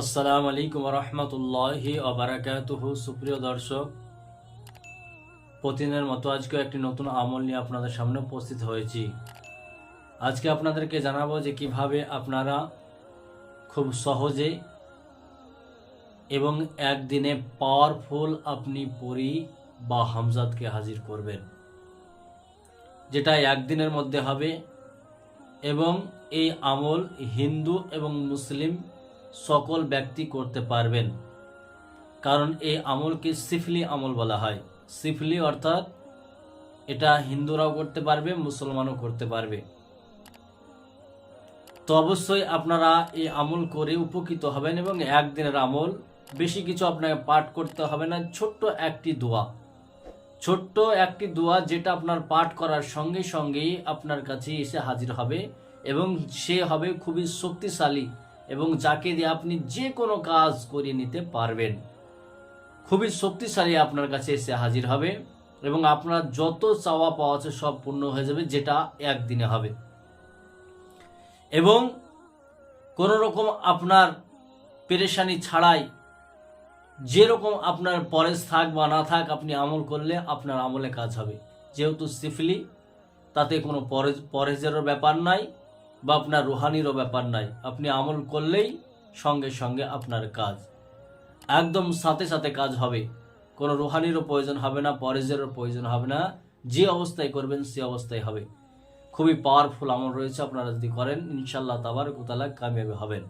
আসসালামু আলাইকুম রহমতুল্লাহি অবরাকাতুহু সুপ্রিয় দর্শক, প্রতিদিনের মতো আজকে একটি নতুন আমল নিয়ে আপনাদের সামনে উপস্থিত হয়েছি। আজকে আপনাদেরকে জানাব যে কীভাবে আপনারা খুব সহজে এবং একদিনে পাওয়ারফুল আপনি পরি বা হামজাদকে হাজির করবেন, যেটা একদিনের মধ্যে হবে এবং এই আমল হিন্দু এবং মুসলিম সকল ব্যক্তি করতে পারবেন। কারণ এই আমলকে সিফলি আমল বলা হয়। সিফলি অর্থাৎ এটা হিন্দুরাও করতে পারবে, মুসলমানও করতে পারবে। তো অবশ্যই আপনারা এই আমল করে উপকৃত হবেন এবং একদিনের আমল বেশি কিছু আপনাকে পাঠ করতে হবে না, ছোট্ট একটি দোয়া। ছোট্ট একটি দোয়া যেটা আপনার পাঠ করার সঙ্গে সঙ্গেই আপনার কাছে এসে হাজির হবে এবং সে হবে খুবই শক্তিশালী এবং যাকে দিয়ে আপনি যে কোনো কাজ করিয়ে নিতে পারবেন। খুবই শক্তিশালী আপনার কাছে এসে হাজির হবে এবং আপনার যত চাওয়া পাওয়া আছে সব পূর্ণ হয়ে যাবে, যেটা একদিনে হবে। এবং কোনো রকম আপনার পেরেশানি ছাড়াই যেরকম আপনার পরেশ থাক বা না থাক আপনি আমল করলে আপনার আমলে কাজ হবে। যেহেতু সিফলি, তাতে কোনো পরেজ পরেজেরও ব্যাপার নাই। বা আপনার রুহানিরও ব্যাপার নাই। আপনি আমল করলেই সঙ্গে সঙ্গে আপনার কাজ। একদম সাথে সাথে কাজ হবে। কোনো রুহানিরও প্রয়োজন হবে না, পরেজেরও প্রয়োজন হবে না। যে অবস্থায় করবেন সে অবস্থায় হবে। খুবই পাওয়ারফুল আমল রয়েছে, আপনারা যদি করেন ইনশাল্লাহ তাবার কোতালা কামিয়াবি হবেন।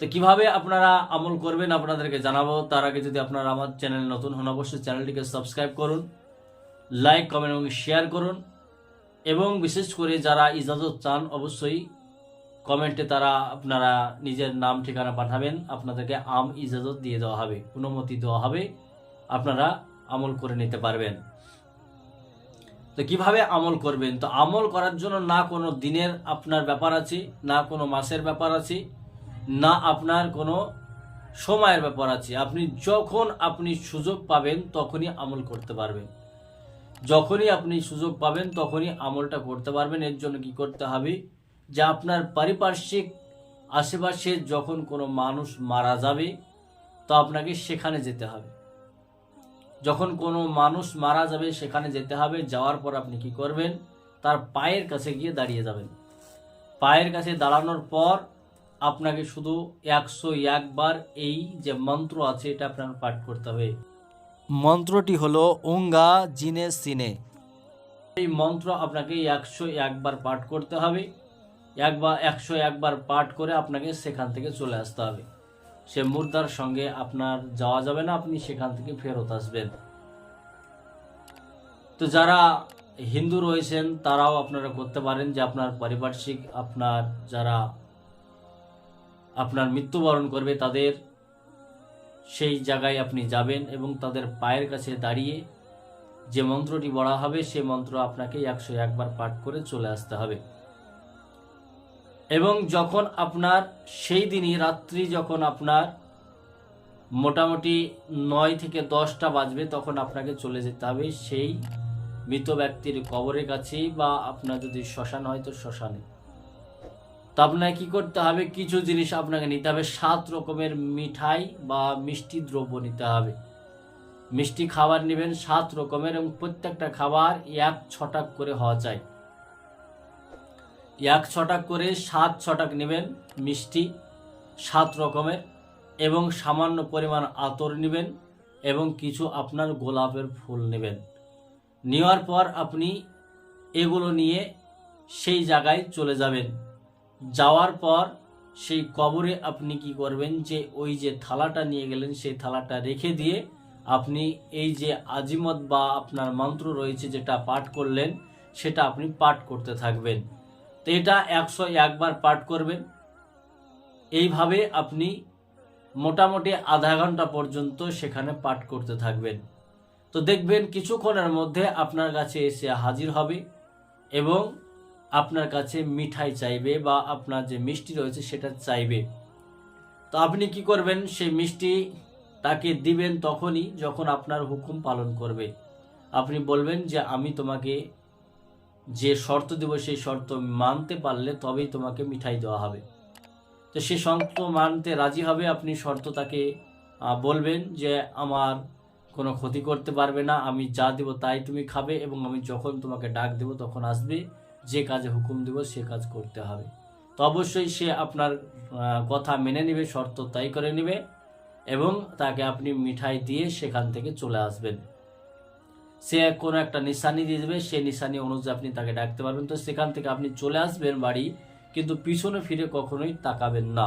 তো কীভাবে আপনারা আমল করবেন আপনাদেরকে জানাব। তার আগে যদি আপনারা আমার চ্যানেল নতুন হন, অবশ্যই চ্যানেলটিকে সাবস্ক্রাইব করুন, লাইক, কমেন্ট এবং শেয়ার করুন। এবং বিশেষ করে যারা ইজাজত চান, অবশ্যই কমেন্টে তারা আপনারা নিজের নাম, ঠিকানা পাঠাবেন। আপনাদেরকে আম ইজাজত দিয়ে দেওয়া হবে, অনুমতি দেওয়া হবে। আপনারা আমল করে নিতে পারবেন। তো কীভাবে আমল করবেন? তো আমল করার জন্য না কোনো দিনের আপনার ব্যাপার আছে, না কোনো মাসের ব্যাপার আছে, না আপনার কোনো সময়ের ব্যাপার আছে। আপনি যখন আপনি সুযোগ পাবেন, তখনই আমল করতে পারবেন। যখনই আপনি সুযোগ পাবেন, তখনই আমলটা করতে পারবেন। এর জন্য কি করতে হবে? যে আপনার পারিপার্শ্বিক আশেপাশে যখন কোনো মানুষ মারা যাবে, তো আপনাকে সেখানে যেতে হবে। যখন কোনো মানুষ মারা যাবে, সেখানে যেতে হবে। যাওয়ার পর আপনি কি করবেন? তার পায়ের কাছে গিয়ে দাঁড়িয়ে যাবেন। পায়ের কাছে দাঁড়ানোর পর আপনাকে শুধু একশো একবার এই যে মন্ত্র আছে, এটা আপনার পাঠ করতে হবে। মন্ত্রটি হলো, উঙ্গা জিনে সিনে। এই মন্ত্র আপনাকে একশো একবার পাঠ করতে হবে। একবার, একশো একবার পাঠ করে আপনাকে সেখান থেকে চলে আসতে হবে। সে মুর্দার সঙ্গে আপনার যাওয়া যাবে না, আপনি সেখান থেকে ফেরত আসবেন। তো যারা হিন্দু রয়েছেন, তারাও আপনারা করতে পারেন যে আপনার পারিপার্শ্বিক, আপনার যারা আপনার মৃত্যুবরণ করবে, তাদের সেই জায়গায় আপনি যাবেন এবং তাদের পায়ের কাছে দাঁড়িয়ে যে মন্ত্রটি বলা হবে, সে মন্ত্র আপনাকে একশো একবার পাঠ করে চলে আসতে হবে। এবং যখন আপনার সেই দিনই রাত্রি যখন আপনার মোটামুটি নয় থেকে দশটা বাজবে, তখন আপনাকে চলে যেতে হবে সেই মৃত ব্যক্তির কবরের কাছেই বা আপনার যদি শ্মশান হয় তো শ্মশানে। তো আপনাকে কি করতে হবে? কিছু জিনিস আপনাকে নিতে হবে। সাত রকমের মিঠাই বা মিষ্টি দ্রব্য নিতে হবে। মিষ্টি খাবার নেবেন সাত রকমের এবং প্রত্যেকটা খাবার এক ছটাক করে হওয়া চাই এক ছটাক করে সাত ছটাক নেবেন মিষ্টি সাত রকমের এবং সামান্য পরিমাণ আতর নেবেন এবং কিছু আপনার গোলাপের ফুল নেবেন। নেওয়ার পর আপনি এগুলো নিয়ে সেই জায়গায় চলে যাবেন। যাওয়ার পর সেই কবরে আপনি কি করবেন যে ওই যে থালাটা নিয়ে গেলেন, সেই থালাটা রেখে দিয়ে আপনি এই যে আজিমত বা আপনার মন্ত্র রয়েছে যেটা পাঠ করলেন, সেটা আপনি পাঠ করতে থাকবেন। তো এটা একশো একবার পাঠ করবেন। এইভাবে আপনি মোটামুটি আধা ঘণ্টা পর্যন্ত সেখানে পাঠ করতে থাকবেন। তো দেখবেন কিছুক্ষণের মধ্যে আপনার কাছে এসে হাজির হবে এবং আপনার কাছে মিঠাই চাইবে বা আপনার যে মিষ্টি রয়েছে সেটা চাইবে। তো আপনি কি করবেন? সেই মিষ্টি তাকে দিবেন তখনই যখন আপনার হুকুম পালন করবে। আপনি বলবেন যে, আমি তোমাকে যে শর্ত দেব, সেই শর্ত মানতে পারলে তবেই তোমাকে মিঠাই দেওয়া হবে। তো সে শর্ত মানতে রাজি হবে, আপনি শর্ত তাকে বলবেন যে, আমার কোনো ক্ষতি করতে পারবে না, আমি যা দেবো তাই তুমি খাবে এবং আমি যখন তোমাকে ডাক দেবো তখন আসবে। যে কাজে হুকুম দেব, সে কাজ করতে হবে। তো অবশ্যই সে আপনার কথা মেনে নেবে, শর্ত তাই করে নেবে এবং তাকে আপনি মিঠাই দিয়ে সেখান থেকে চলে আসবেন। সে কোনো একটা নিশানি দিয়ে দেবে, সেই নিশানি অনুযায়ী আপনি তাকে ডাকতে পারবেন। তো সেখান থেকে আপনি চলে আসবেন বাড়ি, কিন্তু পিছনে ফিরে কখনোই তাকাবেন না।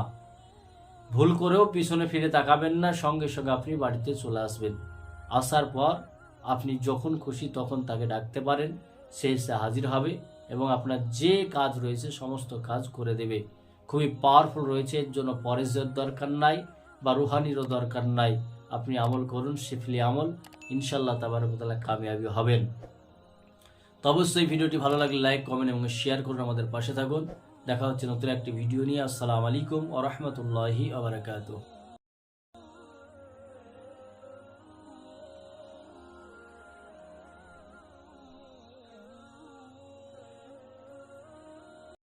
ভুল করেও পিছনে ফিরে তাকাবেন না, সঙ্গে সঙ্গে আপনি বাড়িতে চলে আসবেন। আসার পর আপনি যখন খুশি তখন তাকে ডাকতে পারেন, সে হাজির হবে। এবং আপনার যে কাজ রয়েছে, সমস্ত কাজ করে দেবে। খুবই পাওয়ারফুল রয়েছে, এর জন্য পরেশের দরকার নাই বা রুহানিরও দরকার নাই। আপনি আমল করুন শিফলি আমল ইনশাল্লাহ তাবারকতালা কামিয়াবি হবেন। তো অবশ্যই ভিডিওটি ভালো লাগলে লাইক কমেন্ট এবং শেয়ার করুন, আমাদের পাশে থাকুন। দেখা হচ্ছে নতুন একটি ভিডিও নিয়ে। আসসালামু আলাইকুম ও রহমতুল্লাহি আবরাকাতুহ